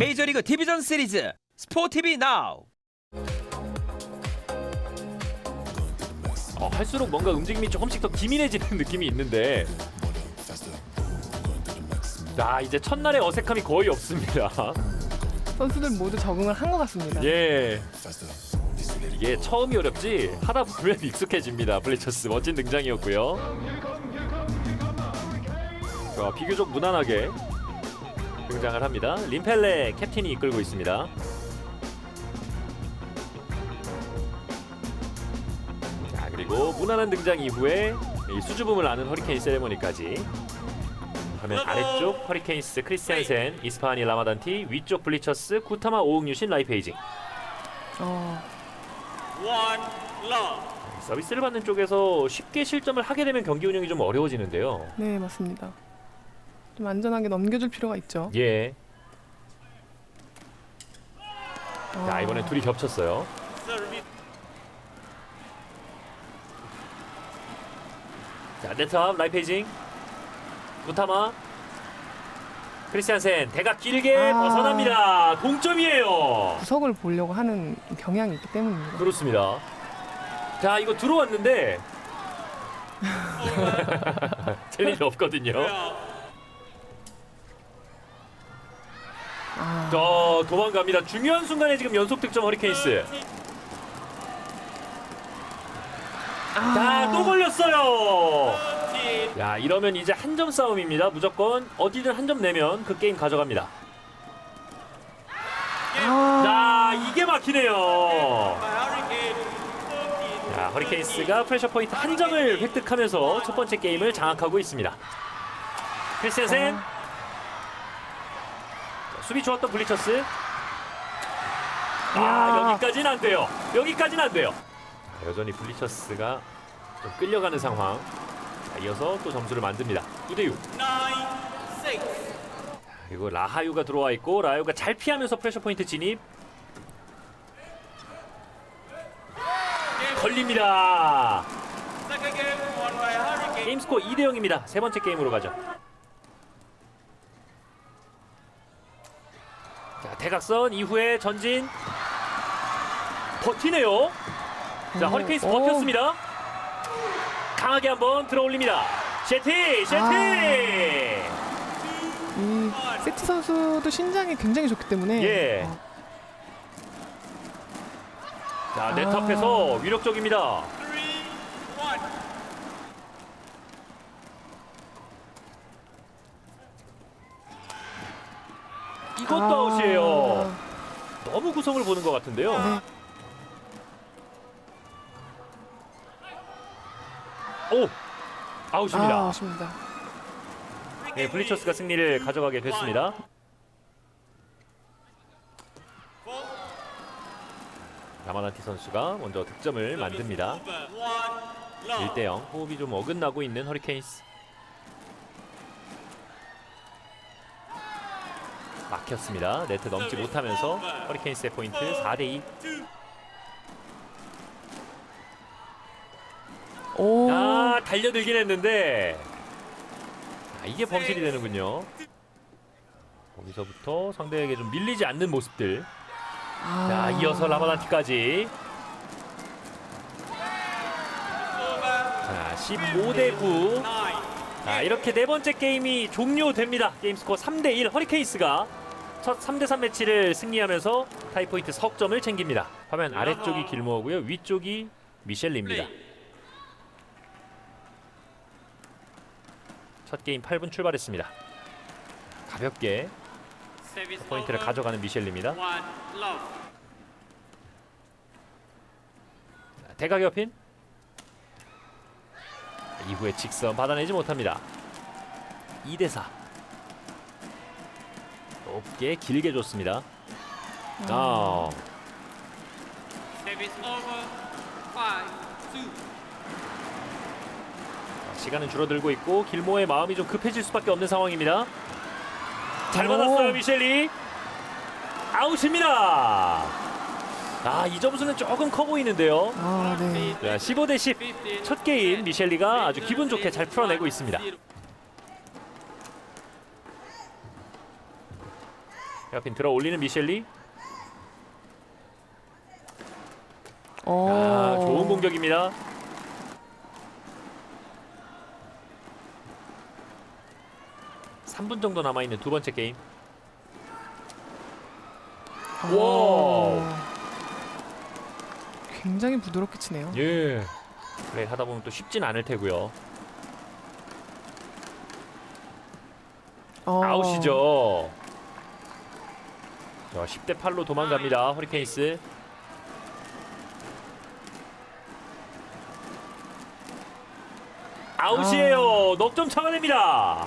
메이저리그 디비전 시리즈 스포티비 나우. 어, 할수록 뭔가 움직임이 조금씩 더 기민해지는 느낌이 있는데. 아 이제 첫날의 어색함이 거의 없습니다. 선수들 모두 적응을 한 것 같습니다. 예. 이게 처음이 어렵지 하다 보면 익숙해집니다. 블리처스 멋진 등장이었고요. 자, 비교적 무난하게 등장을 합니다. 림펠레 캡틴이 이끌고 있습니다. 자 그리고 무난한 등장 이후에 이 수줍음을 아는 허리케인 세레모니까지. 화면 아래쪽 허리케인스 크리스티안센 이스파니 라마단티 위쪽 블리처스 구타마 오응유신 라이페이징. 어, 서비스를 받는 쪽에서 쉽게 실점을 하게 되면 경기 운영이 좀 어려워지는데요. 네 맞습니다. 좀 안전하게 넘겨줄 필요가 있죠. 예. 아, 자 이번엔 둘이 겹쳤어요. 자 네트업 라이페이징 구타마 크리스티안센 대각 길게 아. 벗어납니다. 동점이에요. 구석을 보려고 하는 경향이 있기 때문입니다. 그렇습니다. 자 이거 들어왔는데 챌린지 없거든요. 아, 저 도망갑니다. 중요한 순간에 지금 연속 득점 허리케인스. 아, 자, 또 걸렸어요. 야, 이러면 이제 한 점 싸움입니다. 무조건 어디든 한 점 내면 그 게임 가져갑니다. 아, 자, 이게 막히네요. 자, 허리케인스가 프레셔 포인트 한 점을 획득하면서 첫 번째 게임을 장악하고 있습니다. 크리스텐센 자, 수비 좋았던 블리처스. 아. 여기까지는 안 돼요. 여기까지는 안 돼요. 자, 여전히 블리처스가 좀 끌려가는 상황. 자, 이어서 또 점수를 만듭니다. 9대 6. 그리고 라하유가 들어와 있고 라하유가 잘 피하면서 프레셔 포인트 진입. 걸립니다. 게임 스코어 2대 0입니다. 세 번째 게임으로 가죠. 대각선 이후에 전진 버티네요. 자, 오, 허리케인스 오. 버텼습니다. 강하게 한번 들어올립니다. 셰티, 셰티. 아. 이 세티 선수도 신장이 굉장히 좋기 때문에 예. 어, 자, 네트 아. 앞에서 위력적입니다. 이것도 아. 아웃이에요. 너무 구성을 보는 것 같은데요. 네. 오! 아웃입니다. 아, 아쉽습니다. 네, 블리처스가 승리를 가져가게 됐습니다. 라마나티 선수가 먼저 득점을 만듭니다. 1대0 호흡이 좀 어긋나고 있는 허리케인스. 막혔습니다. 네트 넘지 못하면서 허리케인스의 포인트 4대2. 오, 아 달려들긴 했는데 아, 이게 범실이 되는군요. 거기서부터 상대에게 좀 밀리지 않는 모습들. 아, 자 이어서 라마단티까지. 자 15대 9. 자 이렇게 네 번째 게임이 종료됩니다. 게임 스코어 3대 1 허리케인스가 첫 3대 3 매치를 승리하면서 타이포인트 석점을 챙깁니다. 화면 아래쪽이 길모어고요. 위쪽이 미셸리입니다. 첫 게임 8분 출발했습니다. 가볍게 포인트를 가져가는 미셸리입니다. 자, 대각 옆인 이후에 직선 받아내지 못합니다. 2대 4. 높게 길게 줬습니다. 아. 자, 시간은 줄어들고 있고 길모의 마음이 좀 급해질 수밖에 없는 상황입니다. 잘 오. 받았어요 미셸리. 아웃입니다. 아 이 점수는 조금 커 보이는데요. 아, 네. 자, 15대 10. 첫 게임 미셸리가 아주 기분 좋게 잘 풀어내고 있습니다. 헤어핀 들어 올리는 미셸리. 어. 아, 좋은 공격입니다. 삼 분 정도 남아 있는 두 번째 게임. 어. 굉장히 부드럽게 치네요. 예. 플레이 하다 보면 또 쉽진 않을 테고요. 어. 아웃이죠. 자, 10대 8로 도망갑니다. 허리케인스. 아웃이에요. 넉점 차가냅니다.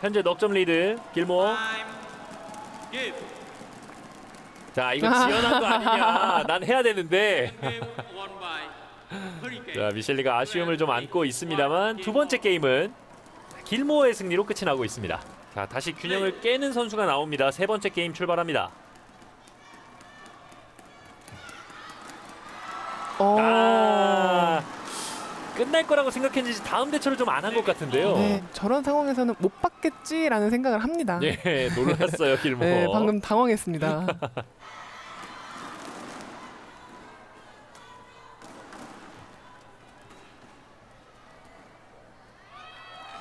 현재 넉점 리드 길모. 자, 이거 지연한 거 아니냐? 난 해야 되는데. 자, 미셸리가 아쉬움을 좀 안고 있습니다만 두 번째 게임은 길모어의 승리로 끝이 나고 있습니다. 자, 다시 균형을 깨는 선수가 나옵니다. 세 번째 게임 출발합니다. 어. 아, 끝날 거라고 생각했는지 다음 대처를 좀 안 한 것 같은데요. 네, 저런 상황에서는 못 받겠지라는 생각을 합니다. 예, 놀랐어요, 길모어. 네, 방금 당황했습니다.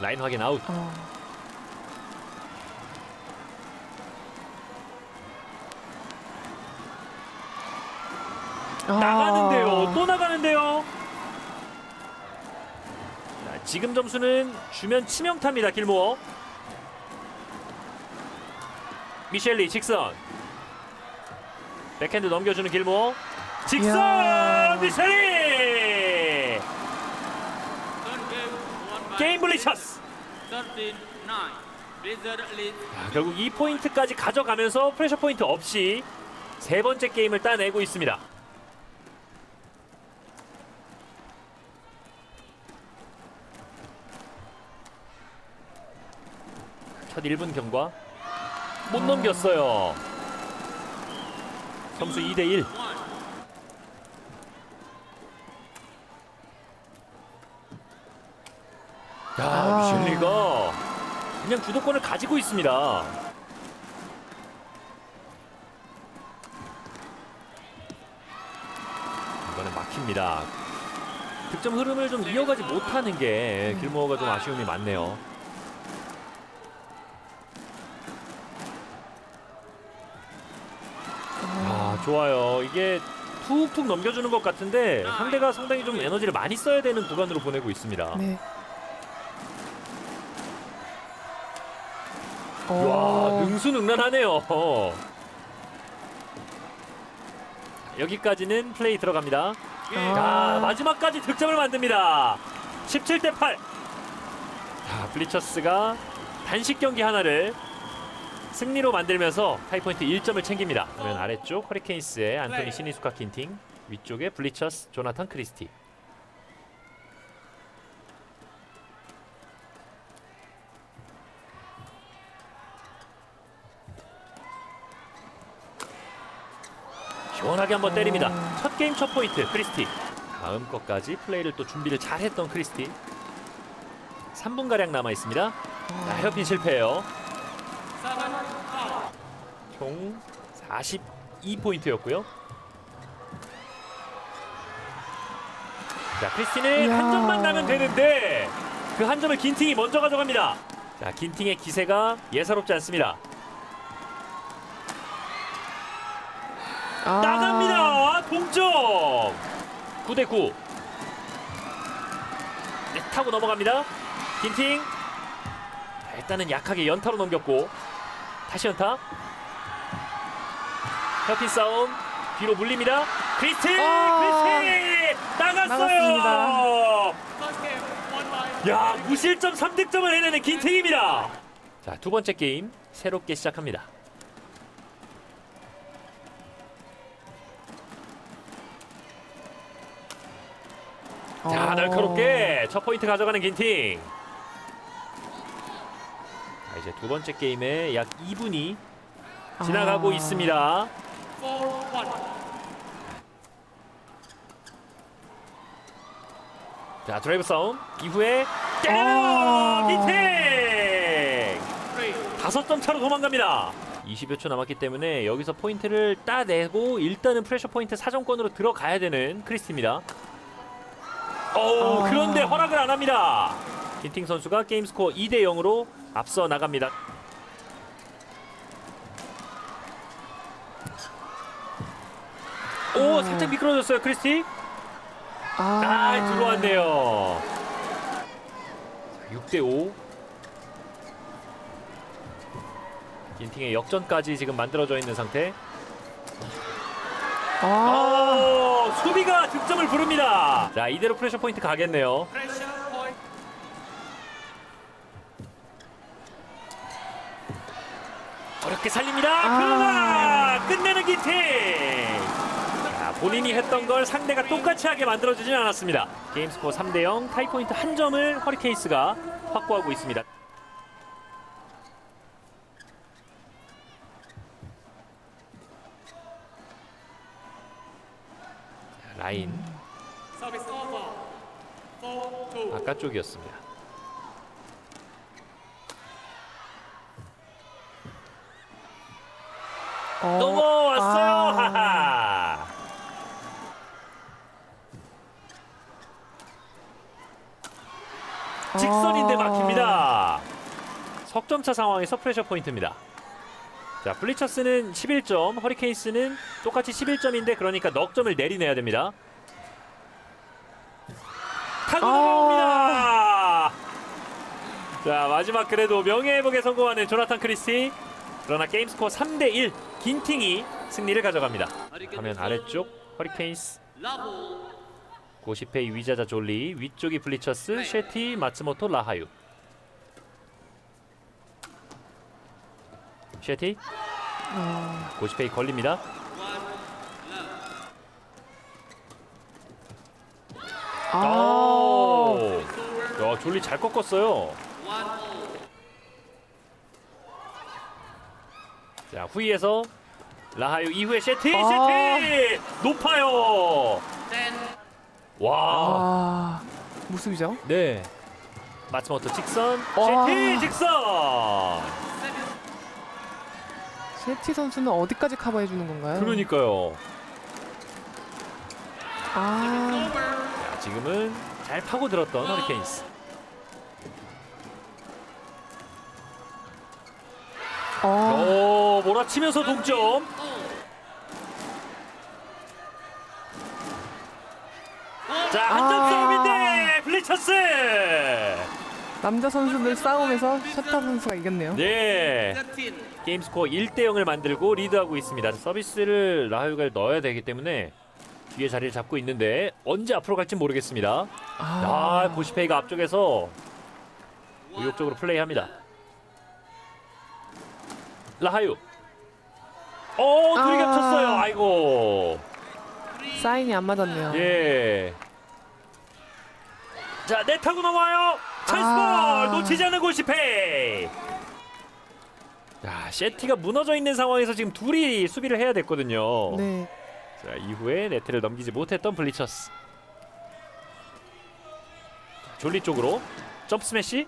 라인 확인 아웃. 어. 아. 또 나가는데요. 자, 지금 점수는 주면 치명타입니다. 길모어. 미셸리 직선. 백핸드 넘겨주는 길모어. 직선 이야. 미셸리. 게임 블리처스. 자, 결국 2포인트까지 가져가면서 프레셔 포인트 없이 세 번째 게임을 따내고 있습니다. 첫 1분 경과 못 넘겼어요. 점수 2 대 1. 야, 아. 미셸리가 그냥 주도권을 가지고 있습니다. 이번엔 막힙니다. 득점 흐름을 좀 이어가지 못하는 게 길모어가 좀 아쉬움이 많네요. 좋아요. 이게 툭툭 넘겨주는 것 같은데 상대가 상당히 좀 에너지를 많이 써야 되는 구간으로 보내고 있습니다. 네. 와 어. 능수능란하네요. 여기까지는 플레이 들어갑니다. 자, 마지막까지 득점을 만듭니다. 17대 8. 자, 블리처스가 단식 경기 하나를 승리로 만들면서 타이포인트 1점을 챙깁니다. 그러면 아래쪽 허리케인스의 안토니 시니스카 킨팅, 위쪽에 블리처스 조나탄 크리스티. 시원하게 한번 때립니다. 첫 게임 첫 포인트 크리스티. 다음 것까지 플레이를 또 준비를 잘했던 크리스티. 3분 가량 남아 있습니다. 자, 헤어핀 실패예요. 총 42포인트였고요. 자, 크리스티는 이야. 한 점만 나면 되는데 그 한 점을 긴팅이 먼저 가져갑니다. 자, 긴팅의 기세가 예사롭지 않습니다. 아. 나갑니다. 동점. 9대 9. 네, 타고 넘어갑니다. 긴팅. 자, 일단은 약하게 연타로 넘겼고 다시 연타. 헤어핀 싸움 뒤로 물립니다. 크리스티, 아. 크리스티 나갔어요. 야 무실점 3득점을 해내는 긴팅입니다. 자 두 번째 게임 새롭게 시작합니다. 자 어. 날카롭게 첫 포인트 가져가는 긴팅. 자 이제 두 번째 게임에 약 2분이 지나가고 아. 있습니다. 자 드라이브 싸움 이후에 아. 긴팅. 다섯 점 차로 도망갑니다. 20여 초 남았기 때문에 여기서 포인트를 따내고 일단은 프레셔 포인트 사정권으로 들어가야 되는 크리스티입니다. 오, 아. 그런데 허락을 안 합니다. 긴팅 선수가 게임 스코어 2대 0으로 앞서 나갑니다. 오, 아. 살짝 미끄러졌어요, 크리스티. 아, 아, 들어왔네요. 6대 5. 긴팅의 역전까지 지금 만들어져 있는 상태. 아, 어, 수비가 득점을 부릅니다. 자, 이대로 프레셔 포인트 가겠네요. 어렵게 살립니다. 아. 그러나 끝내는 긴팅. 자, 본인이 했던 걸 상대가 똑같이 하게 만들어주진 않았습니다. 게임 스코어 3대 0, 타이 포인트 한 점을 허리케이스가 확보하고 있습니다. 자, 라인 바깥쪽이었습니다. 어, 넘어왔어요. 아. 하하. 직선인데 아. 막힙니다. 석점차 상황에서 프레셔 포인트입니다. 자, 블리처스는 11점, 허리케인스는 똑같이 11점인데 그러니까 넉 점을 내리내야 됩니다. 타고 아. 나갑니다. 자, 마지막 그래도 명예 회복에 성공하는 조나탄 크리스티. 그러나 게임 스코어 3대 1. 긴팅이 승리를 가져갑니다. 화면 아래쪽 허리케인스 고시페이 위자자 졸리 위쪽이 블리처스 쉐티 마츠모토 라하유. 쉐티? 아, 고시페이 걸립니다. 아, 오. 야 졸리 잘 꺾었어요. 자 후위에서 라하유 이후에 쉐티 아. 쉐티! 높아요 와 아, 모습이죠. 네. 마츠모토 직선, 와. 쉐티 직선. 세티 선수는 어디까지 커버해 주는 건가요? 그러니까요. 아, 자, 지금은 잘 파고 들었던 허리케인스. 어, 오, 몰아치면서 동점. 자, 한 점 아. 싸움인데 블리처스. 남자 선수들 싸움에서 셔타 선수가 이겼네요. 네. 게임 스코어 1대 0을 만들고 리드하고 있습니다. 서비스를 라하유가 넣어야 되기 때문에 뒤에 자리를 잡고 있는데 언제 앞으로 갈지 모르겠습니다. 아, 보시페이가 앞쪽에서 의욕적으로 플레이합니다. 라하유. 어, 둘이 아. 겹쳤어요. 아이고. 사인이 안 맞았네요. 예. 자, 내 타고 넘어와요. 찬스볼 아. 놓치지 않는 고시페이. 자, 셰티가 무너져 있는 상황에서 지금 둘이 수비를 해야 됐거든요. 네. 자, 이후에 네트를 넘기지 못했던 블리처스. 졸리 쪽으로 점프 스매시.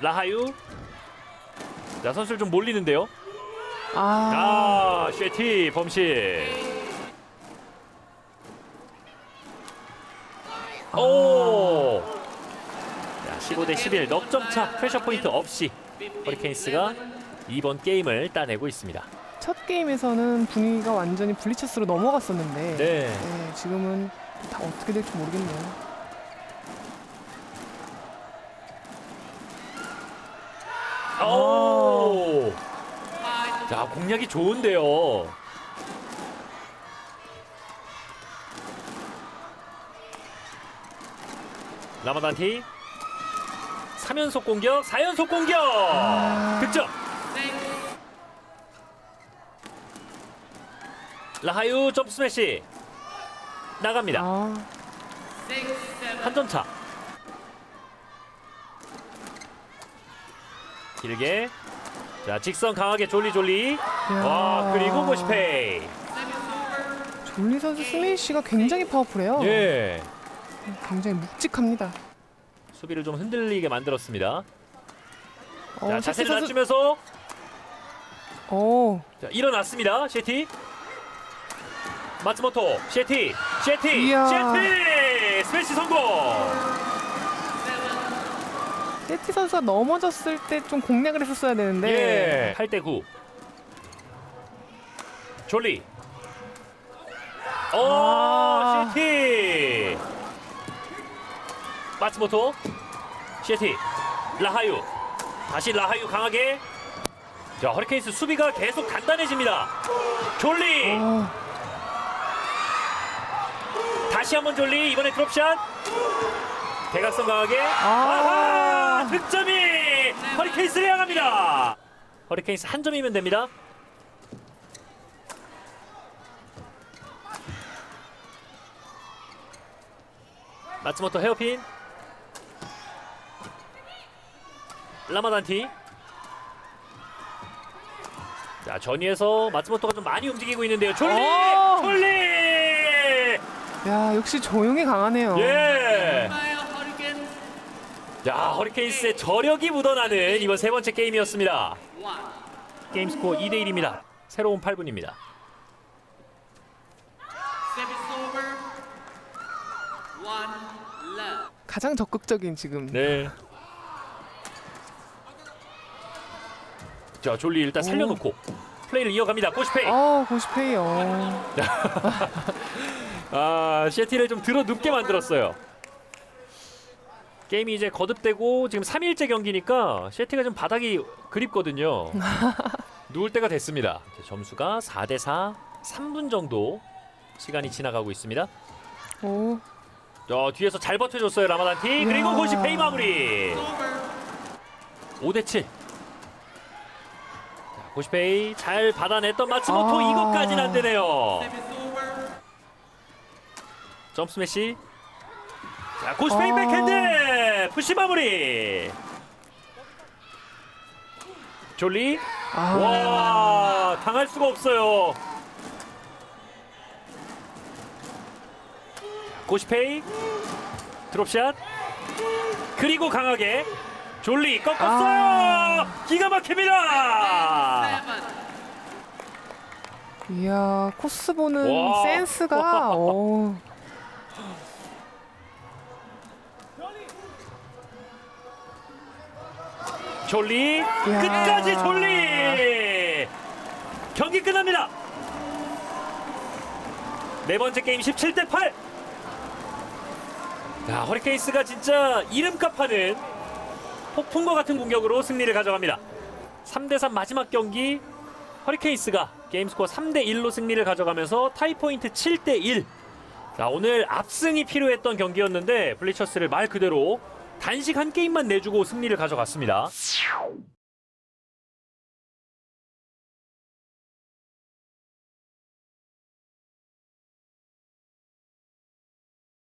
라하유. 자, 선수를 좀 몰리는데요. 아, 아, 쉐티 범실. 오. 자, 15대 11 넉점 차 프레셔 포인트 없이 허리케인스가 이번 게임을 따내고 있습니다. 첫 게임에서는 분위기가 완전히 블리처스로 넘어갔었는데 네. 네, 지금은 다 어떻게 될지 모르겠네요. 오. 자, 공략이 좋은데요. 라마단티 3연속 공격, 4연속 공격. 아. 득점. 라하유 점프 스매시 나갑니다. 아, 한 점 차. 길게. 자, 직선 강하게 졸리 졸리. 야. 와, 그리고 고시페이. 졸리 선수 스매시가 굉장히 파워풀해요. 예. 굉장히 묵직합니다. 수비를 좀 흔들리게 만들었습니다. 어, 자, 자세를 선수 낮추면서 오. 자, 일어났습니다. 셰티. 마츠모토, 셰티, 셰티, 이야. 셰티! 스매시 성공! 세티 선수가 넘어졌을 때 좀 공략을 했었어야 되는데. 예. 8대 9. 졸리. 오, 아. 셰티. 마츠모토. 셰티. 라하유. 다시 라하유 강하게. 자, 허리케인스 수비가 계속 단단해집니다. 졸리. 어, 다시 한번 졸리. 이번에 드롭샷. 대각선 강하게. 아. 아하! 득점이 허리케인스를 향합니다. 허리케인스 한 점이면 됩니다. 마츠모토 헤어핀. 라마단티. 자 전위에서 마츠모토가 좀 많이 움직이고 있는데요. 졸리, 어. 졸리. 야 역시 조용히 강하네요. 예. 야 허리케인스의 저력이 묻어나는 이번 세 번째 게임이었습니다. 게임 스코어 2대 1입니다. 새로운 8분입니다. 가장 적극적인 지금. 네. 자 졸리 일단 살려놓고 플레이를 이어갑니다. 고시페이. 어 고시페이. 어. 아 셰티를 좀 들어 눕게 만들었어요. 게임이 이제 거듭되고 지금 3일째 경기니까 셰티가 좀 바닥이 그립거든요. 누울 때가 됐습니다. 이제 점수가 4대 4, 3분 정도 시간이 지나가고 있습니다. 오. 저 뒤에서 잘 버텨줬어요 라마단티 그리고. 고시페이 마무리 5대 7 자, 고시페이 잘 받아냈던 마츠모토. 아. 이것까지는 안 되네요. 점프 스매시. 자 고시페이 아. 백핸드 푸시 마무리. 졸리. 아. 와 당할 수가 없어요. 고시페이. 드롭샷. 그리고 강하게 졸리 꺾었어요 아. 기가 막힙니다 이야 코스 보는 와. 센스가. 어. 졸리 끝까지 졸리 경기 끝납니다 네 번째 게임 17 대 8 자, 허리케이스가 진짜 이름값 하는 폭풍과 같은 공격으로 승리를 가져갑니다. 3대3 마지막 경기 허리케이스가 게임스코어 3대1로 승리를 가져가면서 타이포인트 7대1 자, 오늘 압승이 필요했던 경기였는데 블리처스를 말 그대로 단식 한 게임만 내주고 승리를 가져갔습니다